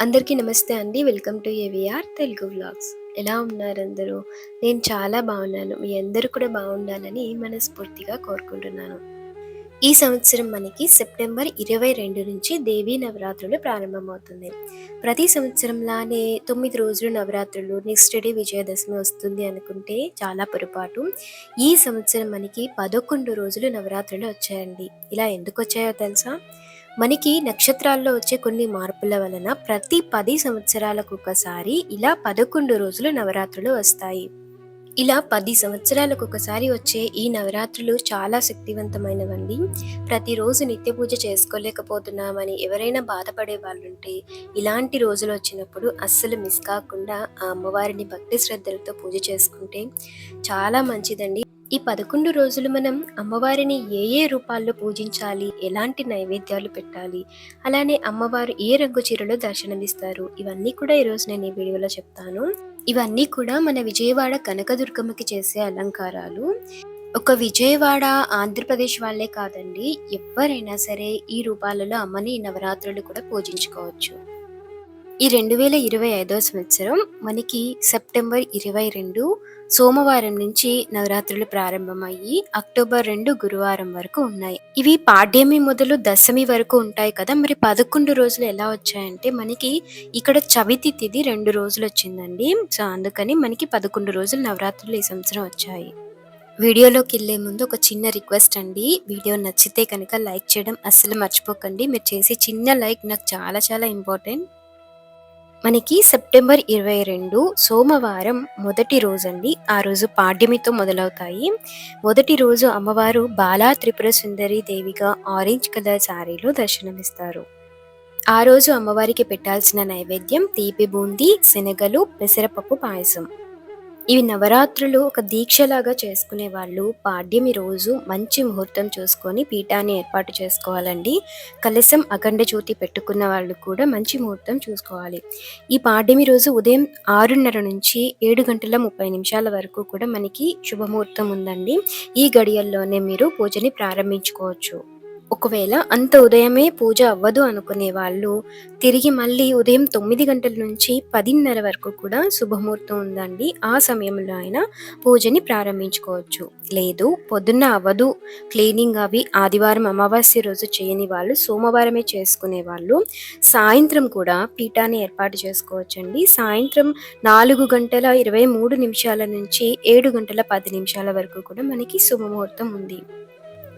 అందరికీ నమస్తే అండి. Welcome to AVR Telugu vlogs. ఎలా ఉన్నారు అందరూ? నేను చాలా బాగున్నాను. మీ అందరూ కూడా బాగుండాలని మనస్ఫూర్తిగా కోరుకుంటున్నాను. ఈ సంవత్సరం మనకి సెప్టెంబర్ ఇరవై రెండు నుంచి దేవీ నవరాత్రులు ప్రారంభమవుతుంది. ప్రతి సంవత్సరంలానే తొమ్మిది రోజులు నవరాత్రులు నెక్స్ట్ డే విజయదశమి వస్తుంది అనుకుంటే చాలా పొరపాటు. ఈ సంవత్సరం మనకి పదకొండు రోజులు నవరాత్రులు వచ్చాయండి. ఇలా ఎందుకు వచ్చాయో తెలుసా? మనకి నక్షత్రాల్లో వచ్చే కొన్ని మార్పుల వలన ప్రతి పది సంవత్సరాలకు ఒకసారి ఇలా పదకొండు రోజులు నవరాత్రులు వస్తాయి. ఇలా పది సంవత్సరాలకు ఒకసారి వచ్చే ఈ నవరాత్రులు చాలా శక్తివంతమైనవండి. ప్రతిరోజు నిత్య పూజ చేసుకోలేకపోతున్నామని ఎవరైనా బాధపడే వాళ్ళుంటే ఇలాంటి రోజులు వచ్చినప్పుడు అస్సలు మిస్ కాకుండా ఆ అమ్మవారిని భక్తి శ్రద్ధలతో పూజ చేసుకుంటే చాలా మంచిదండి. ఈ పదకొండు రోజులు మనం అమ్మవారిని ఏ ఏ రూపాల్లో పూజించాలి ఎలాంటి నైవేద్యాలు పెట్టాలి అలానే అమ్మవారు ఏ రంగు చీరలో దర్శనమిస్తారు ఇవన్నీ కూడా ఈరోజు నేను ఈ వీడియోలో చెప్తాను. ఇవన్నీ కూడా మన విజయవాడ కనకదుర్గమ్మకి చేసే అలంకారాలు. ఒక విజయవాడ ఆంధ్రప్రదేశ్ వాళ్ళే కాదండి ఎవరైనా సరే ఈ రూపాలలో అమ్మని నవరాత్రులు కూడా పూజించుకోవచ్చు. ఈ రెండు వేల ఇరవై ఐదో సంవత్సరం మనకి సెప్టెంబర్ ఇరవై రెండు సోమవారం నుంచి నవరాత్రులు ప్రారంభమయ్యి అక్టోబర్ రెండు గురువారం వరకు ఉన్నాయి. ఇవి పాడ్యమి మొదలు దశమి వరకు ఉంటాయి కదా. మరి పదకొండు రోజులు ఎలా వచ్చాయంటే మనకి ఇక్కడ చవితి తిథి రెండు రోజులు వచ్చిందండి. సో అందుకని మనకి పదకొండు రోజులు నవరాత్రులు ఈ సంవత్సరం వచ్చాయి. వీడియోలోకి వెళ్ళే ముందు ఒక చిన్న రిక్వెస్ట్ అండి. వీడియో నచ్చితే కనుక లైక్ చేయడం అస్సలు మర్చిపోకండి. మీరు చేసే చిన్న లైక్ నాకు చాలా చాలా ఇంపార్టెంట్. మనకి సెప్టెంబర్ ఇరవై రెండు సోమవారం మొదటి రోజు అండి ఆ రోజు పాడ్యమితో మొదలవుతాయి. మొదటి రోజు అమ్మవారు బాలా త్రిపుర సుందరి దేవిగా ఆరెంజ్ కలర్ శారీలో దర్శనమిస్తారు. ఆ రోజు అమ్మవారికి పెట్టాల్సిన నైవేద్యం తీపి బూందీ శనగలు పెసరపప్పు పాయసం. ఇవి నవరాత్రులు ఒక దీక్షలాగా చేసుకునే వాళ్ళు పాడ్యమి రోజు మంచి ముహూర్తం చూసుకొని పీఠాన్ని ఏర్పాటు చేసుకోవాలండి. కలశం అఖండ జ్యోతి పెట్టుకున్న వాళ్ళు కూడా మంచి ముహూర్తం చూసుకోవాలి. ఈ పాడ్యమి రోజు ఉదయం ఆరున్నర నుంచి ఏడు గంటల ముప్పై నిమిషాల వరకు కూడా మనకి శుభముహూర్తం ఉందండి. ఈ గడియల్లోనే మీరు పూజని ప్రారంభించుకోవచ్చు. ఒకవేళ అంత ఉదయమే పూజ అవ్వదు అనుకునే వాళ్ళు తిరిగి మళ్ళీ ఉదయం తొమ్మిది గంటల నుంచి పదిన్నర వరకు కూడా శుభముహూర్తం ఉందండి. ఆ సమయంలో అయినా పూజని ప్రారంభించుకోవచ్చు. లేదు పొద్దున్న అవ్వదు. క్లీనింగ్ అవి ఆదివారం అమావాస్య రోజు చేయని వాళ్ళు సోమవారమే చేసుకునే వాళ్ళు సాయంత్రం కూడా పీఠాన్ని ఏర్పాటు చేసుకోవచ్చండి. సాయంత్రం నాలుగు గంటల ఇరవై మూడు నిమిషాల నుంచి ఏడు గంటల పది నిమిషాల వరకు కూడా మనకి శుభముహూర్తం ఉంది.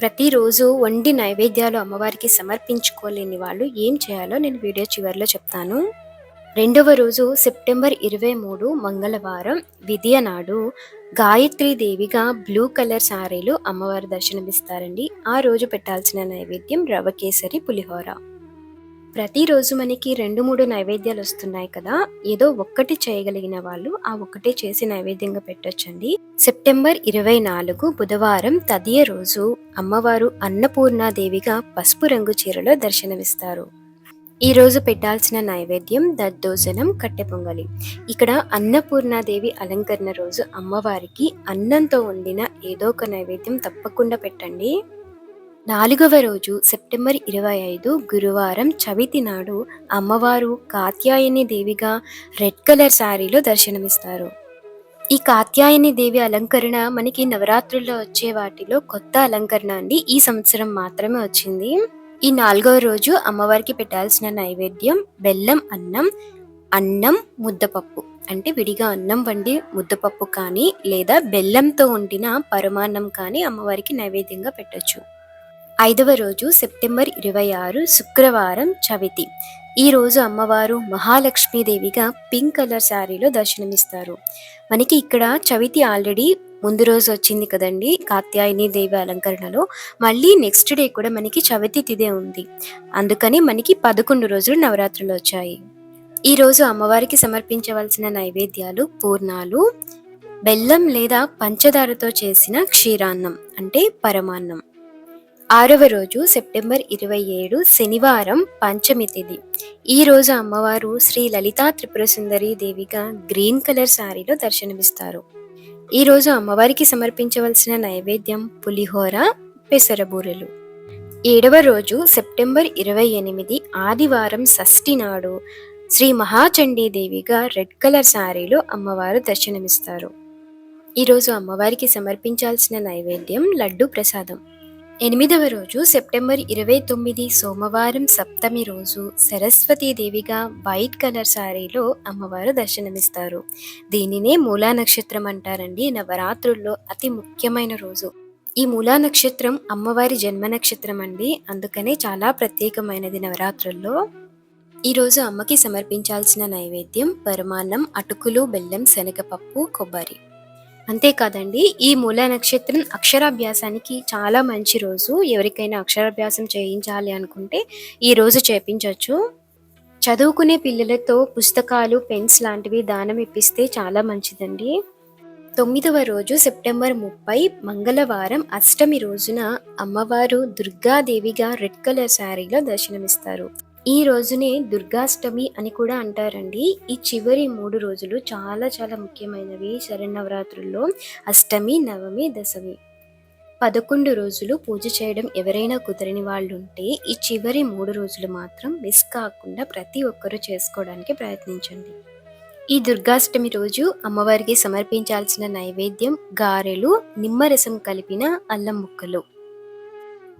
ప్రతిరోజు వండి నైవేద్యాలు అమ్మవారికి సమర్పించుకోలేని వాళ్ళు ఏం చేయాలో నేను వీడియో చివరిలో చెప్తాను. రెండవ రోజు సెప్టెంబర్ ఇరవై మూడు మంగళవారం విద్య నాడు గాయత్రి దేవిగా బ్లూ కలర్ శారీలు అమ్మవారి దర్శనమిస్తారండి. ఆ రోజు పెట్టాల్సిన నైవేద్యం రవ కేసరి పులిహోర. ప్రతిరోజు మనకి రెండు మూడు నైవేద్యాలు వస్తున్నాయి కదా. ఏదో ఒక్కటి చేయగలిగిన వాళ్ళు ఆ ఒక్కటే చేసి నైవేద్యంగా పెట్టొచ్చండి. సెప్టెంబర్ ఇరవై నాలుగు బుధవారం తదియ రోజు అమ్మవారు అన్నపూర్ణాదేవిగా పసుపు రంగు చీరలో దర్శనమిస్తారు. ఈ రోజు పెట్టాల్సిన నైవేద్యం దద్దోజనం కట్టె పొంగలి. ఇక్కడ అన్నపూర్ణాదేవి అలంకరణ రోజు అమ్మవారికి అన్నంతో వండిన ఏదో ఒక నైవేద్యం తప్పకుండా పెట్టండి. నాలుగవ రోజు సెప్టెంబర్ ఇరవై ఐదు గురువారం చవితి నాడు అమ్మవారు కాత్యాయని దేవిగా రెడ్ కలర్ శారీలో దర్శనమిస్తారు. ఈ కాత్యాయని దేవి అలంకరణ మనకి నవరాత్రుల్లో వచ్చే వాటిలో కొత్త అలంకరణ అండి. ఈ సంవత్సరం మాత్రమే వచ్చింది. ఈ నాలుగవ రోజు అమ్మవారికి పెట్టాల్సిన నైవేద్యం బెల్లం అన్నం అన్నం ముద్దపప్పు. అంటే విడిగా అన్నం వండి ముద్దపప్పు కానీ లేదా బెల్లంతో వండిన పరమాన్నం కానీ అమ్మవారికి నైవేద్యంగా పెట్టొచ్చు. ఐదవ రోజు సెప్టెంబర్ ఇరవై ఆరు శుక్రవారం చవితి. ఈరోజు అమ్మవారు మహాలక్ష్మీదేవిగా పింక్ కలర్ శారీలో దర్శనమిస్తారు. మనకి ఇక్కడ చవితి ఆల్రెడీ ముందు రోజు వచ్చింది కదండి కాత్యాయని దేవి అలంకరణలో. మళ్ళీ నెక్స్ట్ డే కూడా మనకి చవితి తిదే ఉంది. అందుకని మనకి పదకొండు రోజులు నవరాత్రులు వచ్చాయి. ఈ రోజు అమ్మవారికి సమర్పించవలసిన నైవేద్యాలు పూర్ణాలు బెల్లం లేదా పంచదారతో చేసిన క్షీరాన్నం అంటే పరమాన్నం. ఆరవ రోజు సెప్టెంబర్ ఇరవై ఏడు శనివారం పంచమి తిథి ఈ రోజు అమ్మవారు శ్రీ లలితా త్రిపుర సుందరి దేవిగా గ్రీన్ కలర్ శారీలో దర్శనమిస్తారు. ఈ రోజు అమ్మవారికి సమర్పించవలసిన నైవేద్యం పులిహోర పెసరబూరెలు ఏడవ రోజు సెప్టెంబర్ ఇరవై ఎనిమిది ఆదివారం షష్ఠి నాడు శ్రీ మహాచండీదేవిగా రెడ్ కలర్ శారీలో అమ్మవారు దర్శనమిస్తారు. ఈరోజు అమ్మవారికి సమర్పించాల్సిన నైవేద్యం లడ్డు ప్రసాదం. ఎనిమిదవ రోజు సెప్టెంబర్ ఇరవై తొమ్మిది సోమవారం సప్తమి రోజు సరస్వతీదేవిగా వైట్ కలర్ శారీలో అమ్మవారు దర్శనమిస్తారు. దీనినే మూలా నక్షత్రం అంటారండి. నవరాత్రుల్లో అతి ముఖ్యమైన రోజు. ఈ మూలా నక్షత్రం అమ్మవారి జన్మ నక్షత్రం అండి. అందుకనే చాలా ప్రత్యేకమైనది నవరాత్రుల్లో. ఈరోజు అమ్మకి సమర్పించాల్సిన నైవేద్యం పరమాన్నం అటుకులు బెల్లం శనగపప్పు కొబ్బరి. అంతేకాదండి ఈ మూల నక్షత్రం అక్షరాభ్యాసానికి చాలా మంచి రోజు. ఎవరికైనా అక్షరాభ్యాసం చేయించాలి అనుకుంటే ఈ రోజు చేపించవచ్చు చదువుకునే పిల్లలతో పుస్తకాలు పెన్స్ లాంటివి దానం ఇప్పిస్తే చాలా మంచిదండి. తొమ్మిదవ రోజు సెప్టెంబర్ ముప్పై మంగళవారం అష్టమి రోజున అమ్మవారు దుర్గాదేవిగా రెడ్ కలర్ శారీలో దర్శనమిస్తారు. ఈ రోజునే దుర్గాష్టమి అని కూడా అంటారండి. ఈ చివరి మూడు రోజులు చాలా చాలా ముఖ్యమైనవి. శరన్నవరాత్రుల్లో అష్టమి నవమి దశమి. పదకొండు రోజులు పూజ చేయడం ఎవరైనా కుదరని వాళ్ళు ఉంటే ఈ చివరి మూడు రోజులు మాత్రం మిస్ కాకుండా ప్రతి ఒక్కరూ చేసుకోవడానికి ప్రయత్నించండి. ఈ దుర్గాష్టమి రోజు అమ్మవారికి సమర్పించాల్సిన నైవేద్యం గారెలు నిమ్మరసం కలిపిన అల్లం ముక్కలు.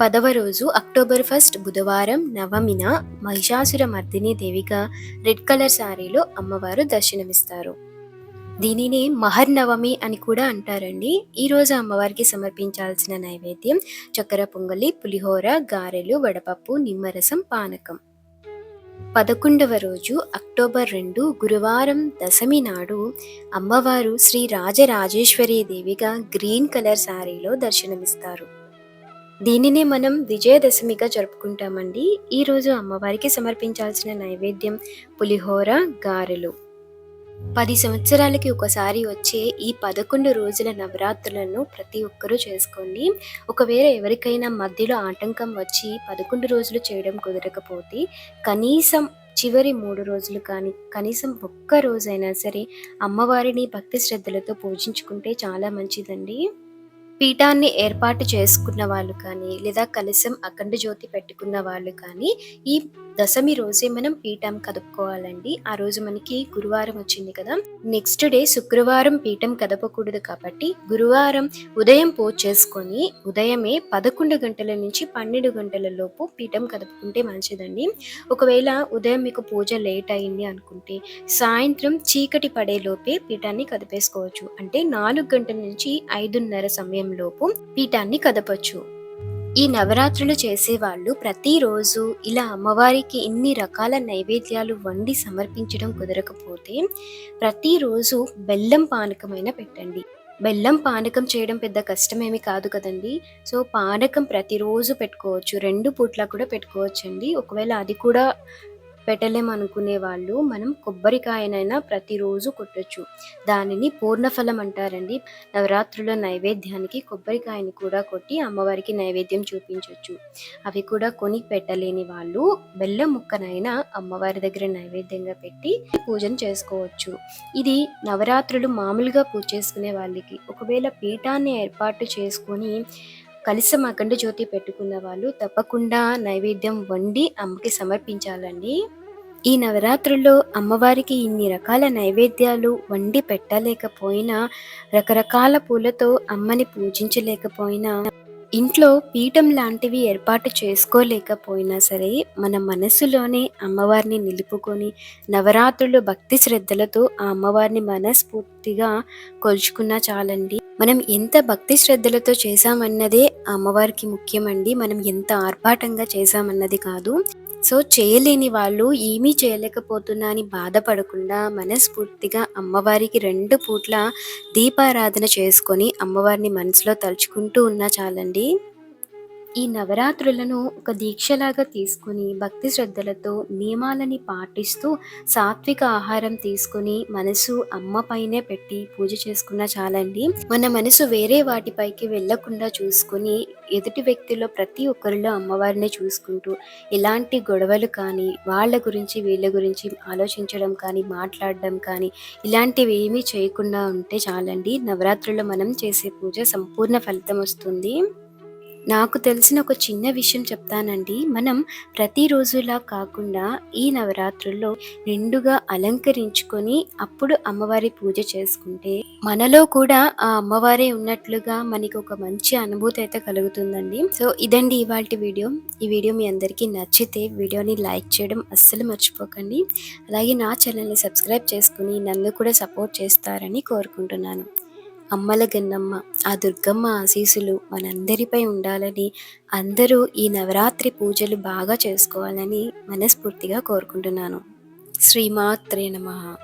పదవ రోజు అక్టోబర్ ఫస్ట్ బుధవారం నవమిన మహిషాసుర మర్దిని దేవిగా రెడ్ కలర్ శారీలో అమ్మవారు దర్శనమిస్తారు. దీనిని మహర్నవమి అని కూడా అంటారండి. ఈ రోజు అమ్మవారికి సమర్పించాల్సిన నైవేద్యం చక్కెర పొంగలి పులిహోర గారెలు వడపప్పు నిమ్మరసం పానకం. పదకొండవ రోజు అక్టోబర్ రెండు గురువారం దశమి నాడు అమ్మవారు శ్రీ రాజరాజేశ్వరి దేవిగా గ్రీన్ కలర్ శారీలో దర్శనమిస్తారు. దీనినే మనం విజయదశమిగా జరుపుకుంటామండి. ఈరోజు అమ్మవారికి సమర్పించాల్సిన నైవేద్యం పులిహోర గారెలు. పది సంవత్సరాలకి ఒకసారి వచ్చే ఈ పదకొండు రోజుల నవరాత్రులను ప్రతి ఒక్కరూ చేసుకోండి. ఒకవేళ ఎవరికైనా మధ్యలో ఆటంకం వచ్చి పదకొండు రోజులు చేయడం కుదరకపోతే కనీసం చివరి మూడు రోజులు కానీ కనీసం ఒక్క రోజైనా సరే అమ్మవారిని భక్తి శ్రద్ధలతో పూజించుకుంటే చాలా మంచిదండి. పీఠాన్ని ఏర్పాటు చేసుకున్న వాళ్ళు కానీ లేదా కలశం అఖండ జ్యోతి పెట్టుకున్న వాళ్ళు కానీ ఈ దశమి రోజే మనం పీఠం కదుపుకోవాలండి. ఆ రోజు మనకి గురువారం వచ్చింది కదా. నెక్స్ట్ డే శుక్రవారం పీఠం కదపకూడదు కాబట్టి గురువారం ఉదయం పూజ చేసుకొని ఉదయమే పదకొండు గంటల నుంచి పన్నెండు గంటల లోపు పీఠం కదుపుకుంటే మంచిదండి. ఒకవేళ ఉదయం మీకు పూజ లేట్ అయింది అనుకుంటే సాయంత్రం చీకటి పడే లోపే పీఠాన్ని కదిపేసుకోవచ్చు. అంటే నాలుగు గంటల నుంచి ఐదున్నర సమయం లోపు పీఠాన్ని కదపచ్చు. ఈ నవరాత్రులు చేసేవాళ్ళు ప్రతిరోజు ఇలా అమ్మవారికి ఇన్ని రకాల నైవేద్యాలు వండి సమర్పించడం కుదరకపోతే ప్రతిరోజు బెల్లం పానకమైన పెట్టండి. బెల్లం పానకం చేయడం పెద్ద కష్టమేమి కాదు కదండి. సో పానకం ప్రతిరోజు పెట్టుకోవచ్చు. రెండు పూట్ల కూడా పెట్టుకోవచ్చండి. ఒకవేళ అది కూడా పెట్టలేమనుకునే వాళ్ళు మనం కొబ్బరికాయనైనా ప్రతిరోజు కొట్టచ్చు. దానిని పూర్ణఫలం అంటారండి. నవరాత్రుల నైవేద్యానికి కొబ్బరికాయని కూడా కొట్టి అమ్మవారికి నైవేద్యం చూపించవచ్చు అవి కూడా కొని పెట్టలేని వాళ్ళు బెల్లం ముక్కనైనా అమ్మవారి దగ్గర నైవేద్యంగా పెట్టి పూజను చేసుకోవచ్చు. ఇది నవరాత్రులు మామూలుగా పూజ చేసుకునే వాళ్ళకి ఒకవేళ పీఠాన్ని ఏర్పాటు చేసుకొని కలిసి అఖండ జ్యోతి పెట్టుకున్న వాళ్ళు తప్పకుండా నైవేద్యం వండి అమ్మకి సమర్పించాలండి. ఈ నవరాత్రుల్లో అమ్మవారికి ఇన్ని రకాల నైవేద్యాలు వండి పెట్టలేకపోయినా రకరకాల పూలతో అమ్మని పూజించలేకపోయినా ఇంట్లో పీఠం లాంటివి ఏర్పాటు చేసుకోలేకపోయినా సరే మన మనసులోనే అమ్మవారిని నిలుపుకొని నవరాత్రులు భక్తి శ్రద్ధలతో ఆ అమ్మవారిని మనస్ఫూర్తిగా కొలుచుకున్నా చాలండి. మనం ఎంత భక్తి శ్రద్ధలతో చేశామన్నదే అమ్మవారికి ముఖ్యమండి. మనం ఎంత ఆర్భాటంగా చేశామన్నది కాదు. సో చేయలేని వాళ్ళు ఏమీ చేయలేకపోతున్నా అని బాధపడకుండా మనస్ఫూర్తిగా అమ్మవారికి రెండు పూట్ల దీపారాధన చేసుకొని అమ్మవారిని మనసులో తలుచుకుంటూ ఉన్నా చాలండి. ఈ నవరాత్రులను ఒక దీక్షలాగా తీసుకుని భక్తి శ్రద్ధలతో నియమాలని పాటిస్తూ సాత్విక ఆహారం తీసుకుని మనసు అమ్మ పైనే పెట్టి పూజ చేసుకున్న చాలండి. మన మనసు వేరే వాటిపైకి వెళ్ళకుండా చూసుకుని ఎదుటి వ్యక్తిలో ప్రతి ఒక్కరిలో అమ్మవారిని చూసుకుంటూ ఎలాంటి గొడవలు కానీ వాళ్ళ గురించి వీళ్ళ గురించి ఆలోచించడం కానీ మాట్లాడడం కానీ ఇలాంటివి ఏమీ చేయకుండా ఉంటే చాలండి. నవరాత్రుల్లో మనం చేసే పూజ సంపూర్ణ ఫలితం వస్తుంది. నాకు తెలిసిన ఒక చిన్న విషయం చెప్తానండి. మనం ప్రతిరోజులా కాకుండా ఈ నవరాత్రుల్లో నిండుగా అలంకరించుకొని అప్పుడు అమ్మవారి పూజ చేసుకుంటే మనలో కూడా ఆ అమ్మవారే ఉన్నట్లుగా మనకి ఒక మంచి అనుభూతి అయితే కలుగుతుందండి. సో ఇదండి ఇవాళ వీడియో. ఈ వీడియో మీ అందరికీ నచ్చితే వీడియోని లైక్ చేయడం అస్సలు మర్చిపోకండి. అలాగే నా ఛానల్ని సబ్స్క్రైబ్ చేసుకుని నన్ను కూడా సపోర్ట్ చేస్తారని కోరుకుంటున్నాను. అమ్మల గన్నమ్మ ఆ దుర్గమ్మ ఆశీసులు మనందరిపై ఉండాలని అందరూ ఈ నవరాత్రి పూజలు బాగా చేసుకోవాలని మనస్ఫూర్తిగా కోరుకుంటున్నాను. శ్రీమాత్రే నమ.